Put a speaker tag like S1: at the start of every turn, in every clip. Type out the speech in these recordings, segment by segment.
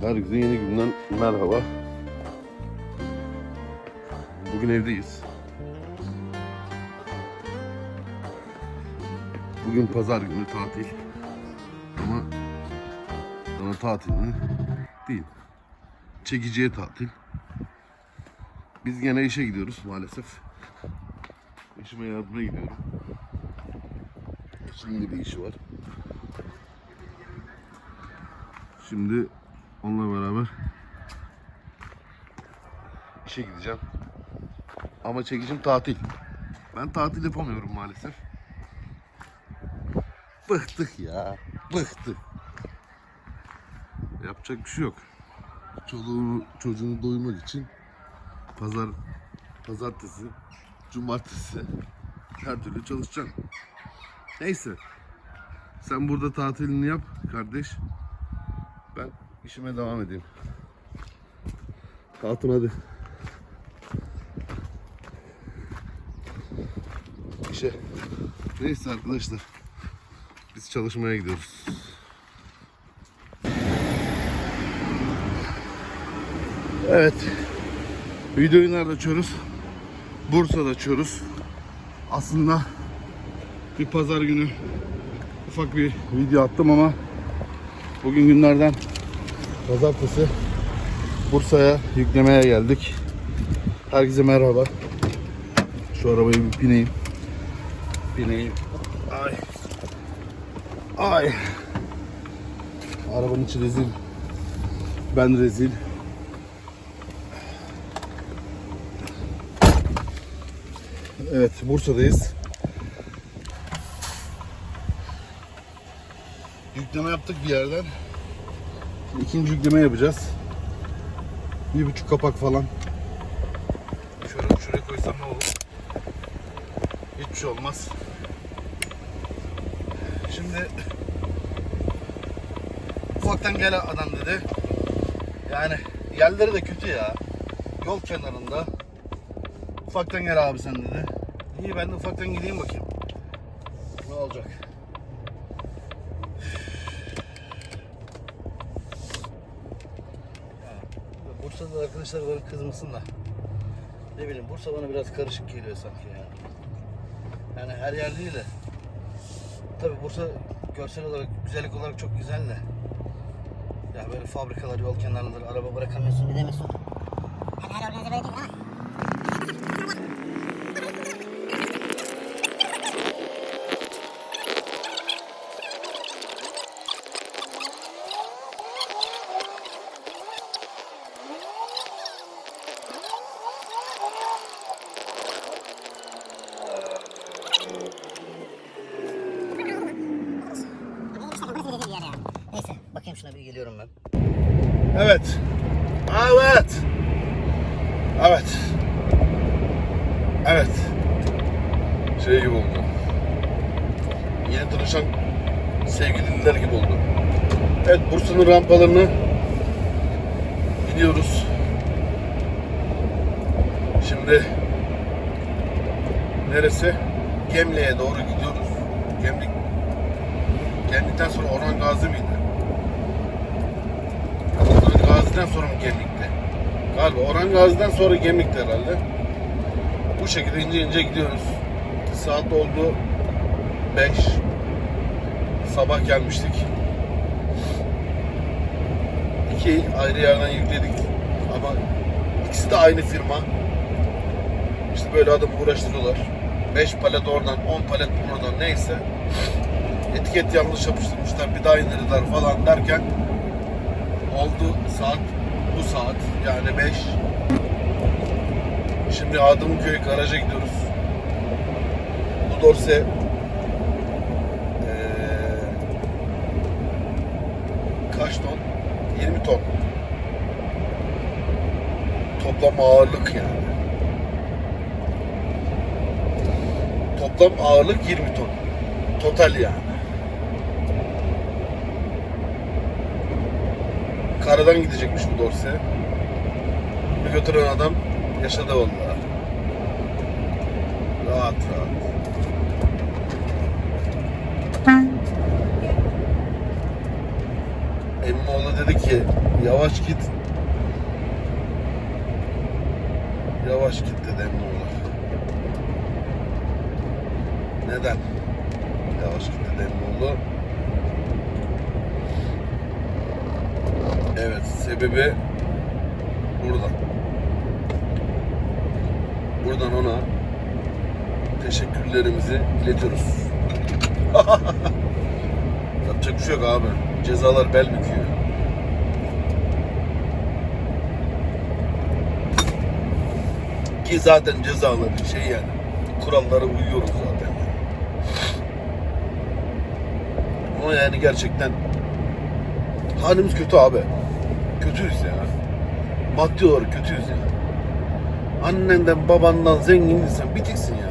S1: Herkese yeni günden merhaba. Bugün evdeyiz. Bugün pazar günü tatil. Ama bana tatil mi? Değil. Çekiciye tatil. Biz gene işe gidiyoruz maalesef. Eşime yardıma gidiyorum. Şimdi bir işi var. Şimdi onunla beraber işe gideceğim. Ama çekicim tatil. Ben tatil yapamıyorum maalesef. Bıktık ya. Bıktık. Yapacak bir şey yok. Çoluğunu, çocuğunu doyurmak için pazar, pazartesi, cumartesi her türlü çalışacağım. Neyse. Sen burada tatilini yap kardeş. İşime devam edeyim. Hatun hadi. İşe. Neyse arkadaşlar. Biz çalışmaya gidiyoruz. Evet. Videoyu nerede açıyoruz? Bursa'da açıyoruz. Aslında bir pazar günü ufak bir video attım ama bugün günlerden pazartesi Bursa'ya yüklemeye geldik. Herkese merhaba. Şu arabayı bir pineyim. Pineyim. Ay. Ay. Arabanın içi rezil. Ben rezil. Evet, Bursa'dayız. Yükleme yaptık bir yerden. İkinci yükleme yapacağız. Bir buçuk kapak falan. Şöyle şuraya koysam ne olur? Hiçbir şey olmaz. Şimdi ufaktan gel adam dedi. Yani yerleri de kötü ya. Yol kenarında. Ufaktan gel abi sen dedi. İyi ben de ufaktan gideyim bakayım. Ne olacak? Ya, Bursa'da arkadaşlar bana kızmasın da. Ne bileyim Bursa bana biraz karışık geliyor sanki ya. Yani her yer değil de. Tabi Bursa görsel olarak, güzellik olarak çok güzel de. Ya böyle fabrikalar, yol kenarları, araba bırakamıyorsun, gidemiyorsun.
S2: Yani her organize böyle değil ama.
S3: Neyse bakayım şuna bir geliyorum ben.
S1: Evet. Evet. Evet. Evet. Şey gibi oldu. Yeni tanışan sevgililer gibi oldu. Evet Bursa'nın rampalarını gidiyoruz. Şimdi neresi? Gemli'ye doğru gidiyoruz. Gemlik Gemlik'ten sonra Orhan Gazi miydi? Gazi'den sonra mı Gemlik'te? Galiba Orhan Gazi'den sonra Gemlik'te herhalde. Bu şekilde ince ince gidiyoruz. Saat oldu 5. Sabah gelmiştik. İki ayrı yerden yükledik. Ama ikisi de aynı firma. İşte böyle adamı uğraştırıyorlar. 5 palet oradan, 10 palet buradan neyse. Etiket yanlış yapıştırmışlar, bir daha indirdiler falan derken oldu saat bu saat yani 5. Şimdi Adımköy garaja gidiyoruz. Bu dorse kaç ton? 20 ton. Toplam ağırlık yani. Toplam ağırlık 20 ton. Total yani. Karadan gidecekmiş bu dorse. Bir götüren adam yaşadı vallahi. Rahat rahat. Emmoğlu dedi ki Yavaş git. Yavaş git dedem ne olur. Neden? Yavaş git dedem ne olur. Evet sebebi burada. Buradan ona teşekkürlerimizi iletiyoruz. Yapacak bir şey yok abi. Cezalar bel büküyor. Ki zaten cezaları şey yani kurallara uyuyoruz zaten. Ama yani gerçekten halimiz kötü abi. Kötüyüz ya. Maddi olarak kötüyüz ya. Annenden babandan zengin insan bitiksin ya.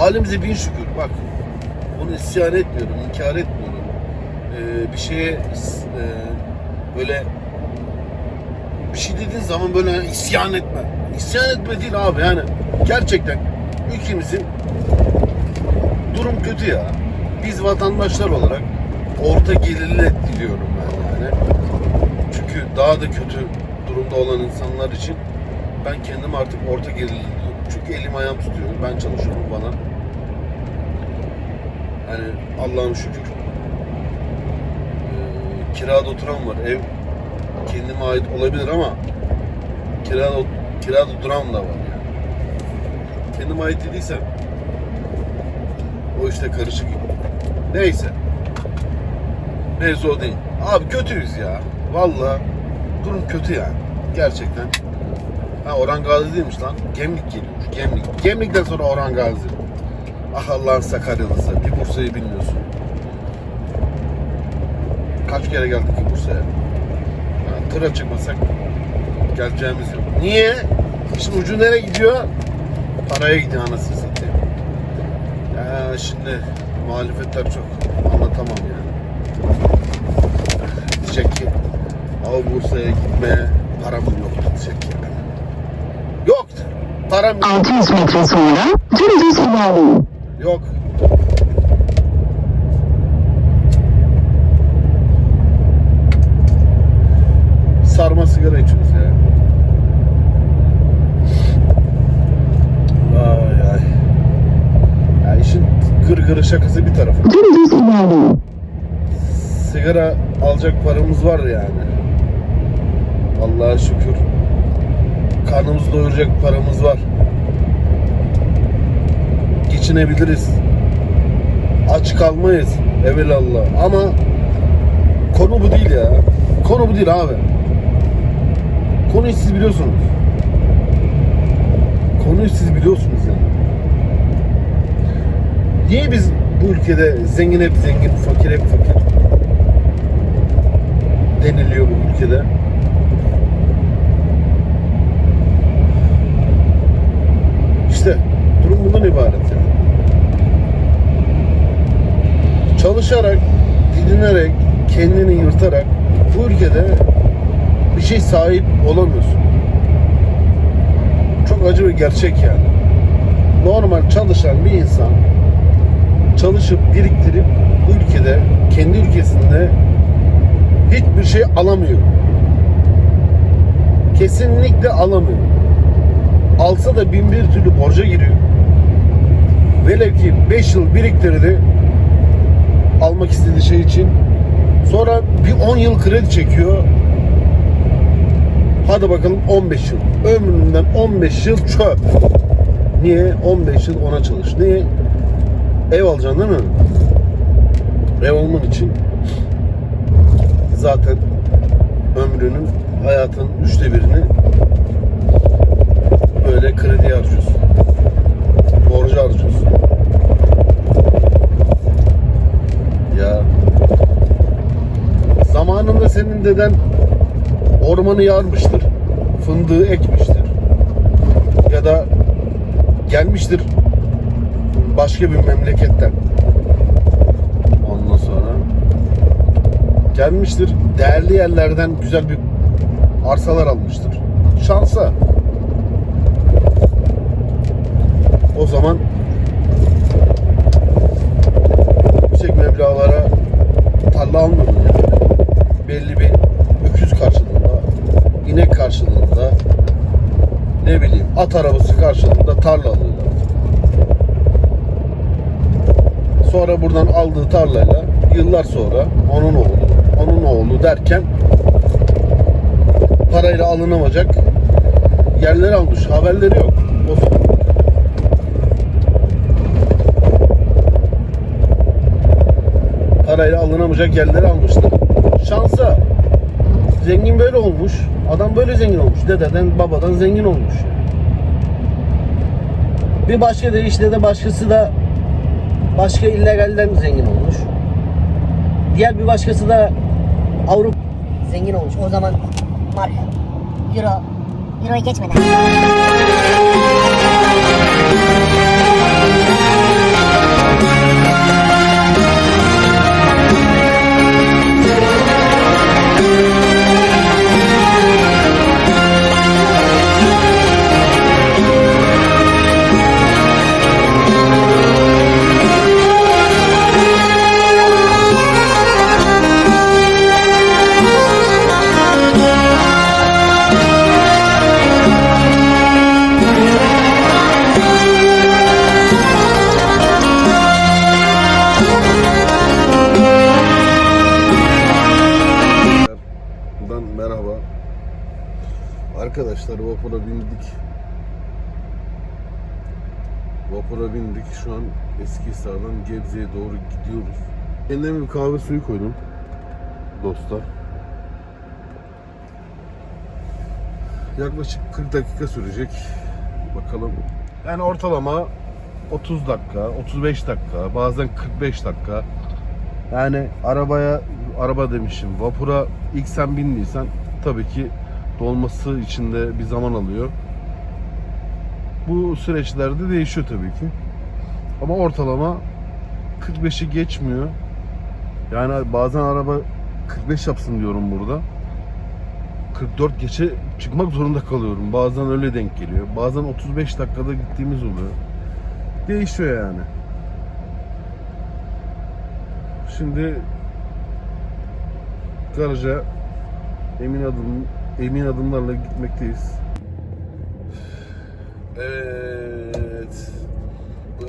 S1: Halimize bin şükür bak. Bunu isyan etmiyorum, inkar etmiyorum. Ee, bir şeye e, böyle bir şey dediğin zaman böyle isyan etme. İsyan etme değil abi yani. Gerçekten ülkemizin durum kötü ya. Biz vatandaşlar olarak orta gelirli diliyorum ben yani. Çünkü daha da kötü durumda olan insanlar için ben kendim artık orta gelirli. Çünkü elim ayağım tutuyor. Ben çalışıyorum bana. Hani Allah'ın şükür. Ee, kirada oturan var. Ev kendime ait olabilir ama kirada, kirada duran da var yani. Kendime ait dediysem o işte karışık. Neyse. Mevzu o değil. Abi kötüyüz ya. Vallahi durum kötü yani. Gerçekten. Ha Orhan Gazi değilmiş lan. Gemlik geliyormuş. Gemlik. Gemlikten sonra Orhan Gazi. Ah Allah'ın Sakaryalısı. Bir Bursa'yı bilmiyorsun. Kaç kere geldik ki Bursa'ya? Ha, tıra çıkmasak geleceğimiz yok. Niye? Şimdi ucu nereye gidiyor? Paraya gidiyor anasını satayım. Ya şimdi muhalefetler çok anlatamam yani. Diyecek ki Av Bursa'ya gitmeye param yok diyecek yani. Yok. Param yok.
S4: 600 metre sonra dümdüz ilerleyin.
S1: Yok. Sarma sigara içiyoruz ya. Ay ay. Ya işin gırgırı şakası bir tarafa.
S4: Dümdüz ilerleyin.
S1: Sigara alacak paramız var yani. Allah'a şükür. Karnımızı doyuracak paramız var. Geçinebiliriz. Aç kalmayız. Evelallah. Ama konu bu değil ya. Konu bu değil abi. Konuyu siz biliyorsunuz. Konuyu siz biliyorsunuz yani. Niye biz bu ülkede zengin hep zengin, fakir hep fakir deniliyor bu ülkede? İşte durum bundan ibaret yani. Çalışarak, didinerek, kendini yırtarak bu ülkede bir şey sahip olamıyorsun. Çok acı bir gerçek yani. Normal çalışan bir insan çalışıp biriktirip bu ülkede kendi ülkesinde hiçbir şey alamıyor. Kesinlikle alamıyor. Alsa da bin bir türlü borca giriyor. Velev ki 5 yıl biriktirdi almak istediği şey için. Sonra bir 10 yıl kredi çekiyor. Hadi bakalım 15 yıl. Ömründen 15 yıl çöp. Niye? 15 yıl ona çalış. Niye? Ev alacaksın değil mi? Ev alman için zaten ömrünün hayatın üçte birini böyle krediye harcıyorsun. Borcu harcıyorsun. Ya zamanında senin deden ormanı yarmıştır. Fındığı ekmiştir. Ya da gelmiştir başka bir memleketten. Ondan sonra gelmiştir. Değerli yerlerden güzel bir arsalar almıştır. Şansa. O zaman yüksek meblağlara tarla almadım yani. Belli bir öküz karşılığında, inek karşılığında, ne bileyim at arabası karşılığında tarla alıyorlar. Sonra buradan aldığı tarlayla yıllar sonra onun oğlu, onun oğlu derken parayla alınamayacak yerler almış. Haberleri yok. O- Parayla alınamayacak yerleri almışlar. Şansa zengin böyle olmuş. Adam böyle zengin olmuş. Dededen babadan zengin olmuş. Bir başka deyişle de başkası da başka illegalden zengin olmuş. Diğer bir başkası da Avrupa
S3: Zengin olmuş. O zaman mark, euro,
S2: Euro'yu geçmeden.
S1: Şu an Eskihisar'dan Gebze'ye doğru gidiyoruz. Kendime bir kahve suyu koydum. Dostlar. Yaklaşık 40 dakika sürecek. Bakalım. Yani ortalama 30 dakika, 35 dakika, bazen 45 dakika. Yani arabaya, araba demişim, vapura ilk sen bindiysen tabii ki dolması için de bir zaman alıyor. Bu süreçlerde değişiyor tabii ki. Ama ortalama 45'i geçmiyor. Yani bazen araba 45 yapsın diyorum burada. 44 geçe çıkmak zorunda kalıyorum. Bazen öyle denk geliyor. Bazen 35 dakikada gittiğimiz oluyor. Değişiyor yani. Şimdi garaja emin adım emin adımlarla gitmekteyiz. Evet.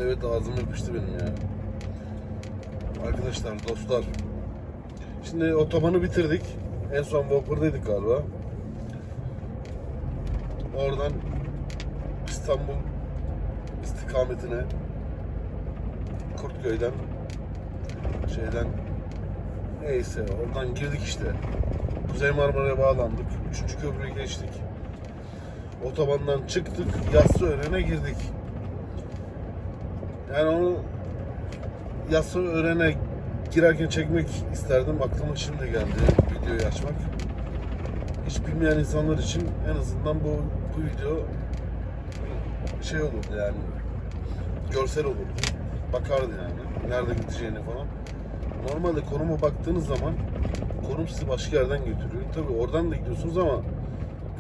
S1: Evet ağzım yapıştı benim ya. Arkadaşlar, dostlar. Şimdi otobanı bitirdik. En son vapurdaydık galiba. Oradan İstanbul istikametine Kurtköy'den şeyden neyse oradan girdik işte. Kuzey Marmara'ya bağlandık. Üçüncü köprüyü geçtik. Otobandan çıktık. Yassıören'e girdik. Yani onu Yassıören'e girerken çekmek isterdim. Aklıma şimdi geldi videoyu açmak. Hiç bilmeyen insanlar için en azından bu, bu video şey olurdu yani görsel olurdu. Bakardı yani. Nerede gideceğini falan. Normalde konuma baktığınız zaman konum sizi başka yerden götürüyor. Tabi oradan da gidiyorsunuz ama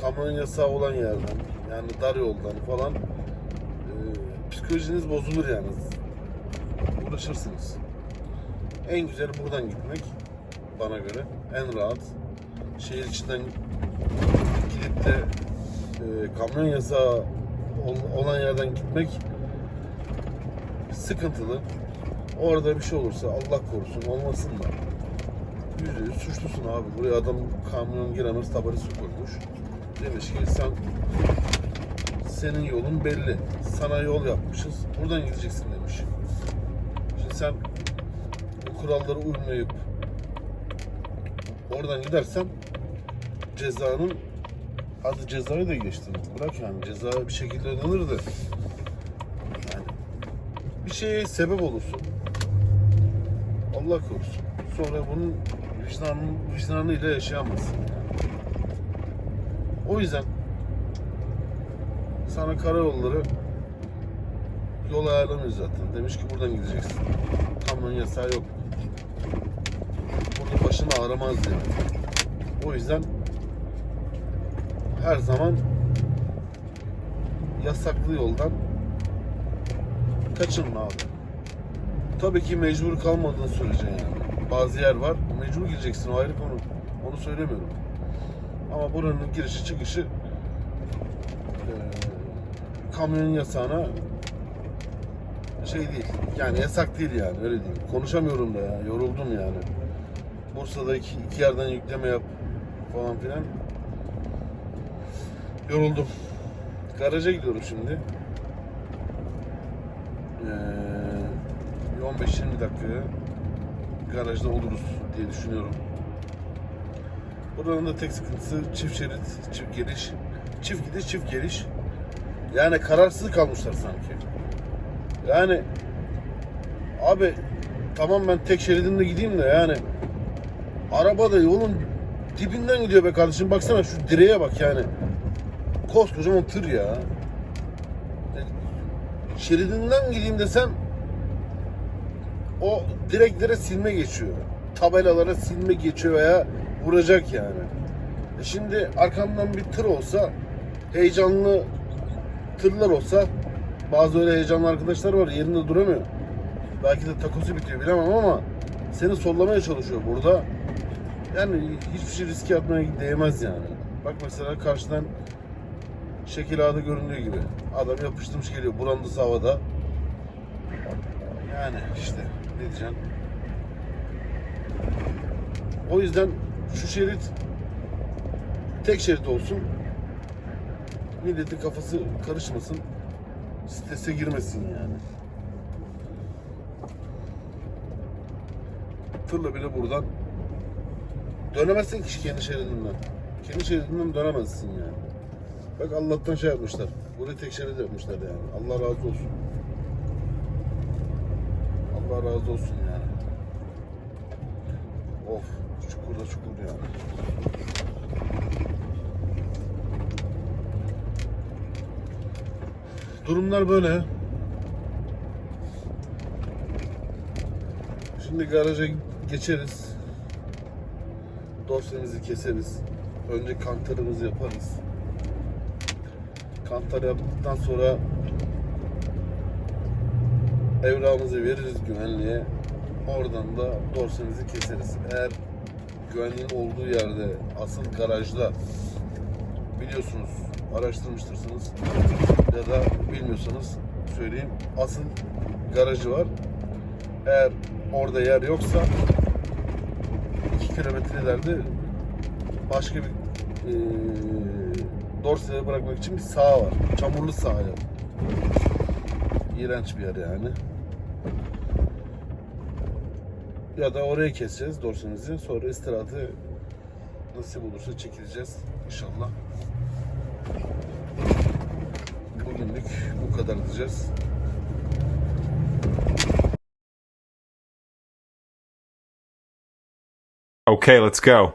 S1: kamyon yasağı olan yerden yani dar yoldan falan psikolojiniz bozulur yani. Uğraşırsınız. En güzeli buradan gitmek bana göre. En rahat. Şehir içinden gidip de e, kamyon yasağı ol- olan yerden gitmek sıkıntılı. Orada bir şey olursa Allah korusun olmasın da yüzde yüz suçlusun abi. Buraya adam kamyon giremez tabelası koymuş. Demiş ki sen senin yolun belli. Sana yol yapmışız. Buradan gideceksin demiş. Şimdi sen bu kurallara uymayıp oradan gidersen cezanın hadi cezayı da geçtim. Bırak yani ceza bir şekilde ödenir de yani bir şeye sebep olursun. Allah korusun. Sonra bunun vicdanın, vicdanıyla yaşayamazsın. O yüzden sana karayolları yol ayarlamıyor zaten. Demiş ki buradan gideceksin. Kamyon yasağı yok. Burada başını ağramaz diye. O yüzden her zaman yasaklı yoldan kaçının abi. Tabii ki mecbur kalmadığın sürece yani. Bazı yer var. Mecbur gireceksin o ayrı konu. Onu söylemiyorum. Ama buranın girişi çıkışı kamyon yasağına şey değil. Yani yasak değil yani öyle değil. Konuşamıyorum da ya. Yoruldum yani. Bursa'da iki, iki yerden yükleme yap falan filan. Yoruldum. Garaja gidiyorum şimdi. Ee, 15-20 dakikaya garajda oluruz diye düşünüyorum. Buranın da tek sıkıntısı çift şerit, çift geliş. Çift gidiş, çift geliş. Yani kararsız kalmışlar sanki. Yani abi tamam ben tek şeridimde gideyim de yani araba da yolun dibinden gidiyor be kardeşim. Baksana şu direğe bak yani. Koskocaman tır ya. Şeridinden gideyim desem o direklere silme geçiyor. Tabelalara silme geçiyor veya vuracak yani. E şimdi arkamdan bir tır olsa heyecanlı tırlar olsa bazı öyle heyecanlı arkadaşlar var yerinde duramıyor. Belki de takosu bitiyor bilemem ama seni sollamaya çalışıyor burada. Yani hiçbir şey riske atmaya değmez yani. Bak mesela karşıdan şekil ağda göründüğü gibi. Adam yapıştırmış geliyor burandısı havada. Yani işte ne diyeceğim. O yüzden şu şerit tek şerit olsun. Milletin kafası karışmasın. Strese girmesin yani. Tırla bile buradan dönemezsin ki kendi şeridinden. Kendi şeridinden dönemezsin yani. Bak Allah'tan şey yapmışlar. Burayı tek şerit yapmışlar yani. Allah razı olsun. Allah razı olsun yani. Of, çukur da çukur yani. Durumlar böyle. Şimdi garaja geçeriz. Dosyamızı keseriz. Önce kantarımızı yaparız. Kantar yaptıktan sonra evrağımızı veririz güvenliğe. Oradan da dorsemizi keseriz. Eğer güvenliğin olduğu yerde, asıl garajda biliyorsunuz, araştırmıştırsınız ya da bilmiyorsanız söyleyeyim. Asıl garajı var. Eğer orada yer yoksa 2 kilometre ileride başka bir eee Dorsey'e bırakmak için bir saha var. Çamurlu sahaya. İğrenç bir yer yani. Ya da oraya keseceğiz dorsemizi. Sonra istirahatı nasip olursa çekileceğiz inşallah. Bu kadar diyeceğiz.
S5: Okay, let's go.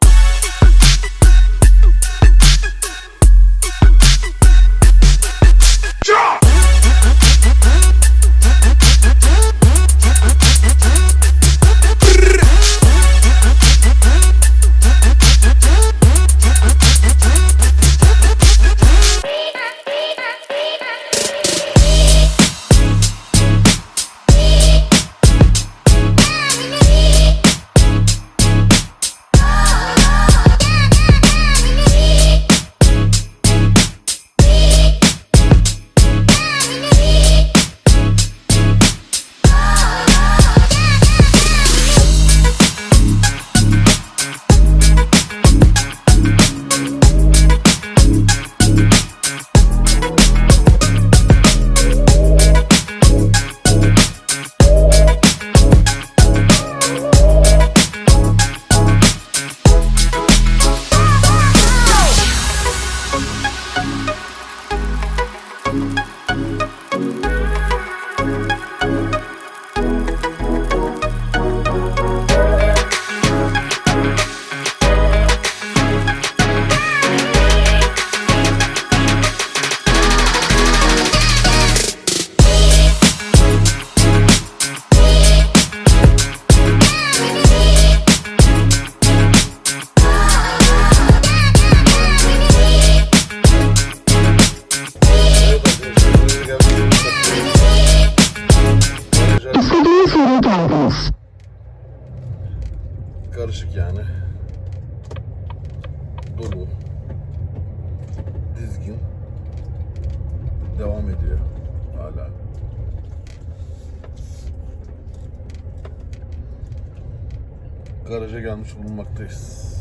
S1: Garaja gelmiş bulunmaktayız.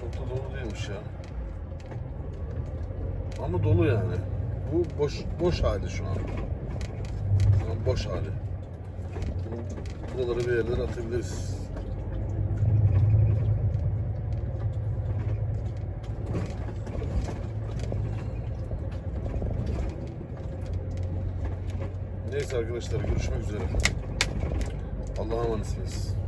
S1: Çok da dolu değilmiş ya. Ama dolu yani. Bu boş boş hali şu an. Şu an boş hali. Buraları bir yerlere atabiliriz. Neyse arkadaşlar görüşmek üzere. Allah'a emanetsiniz.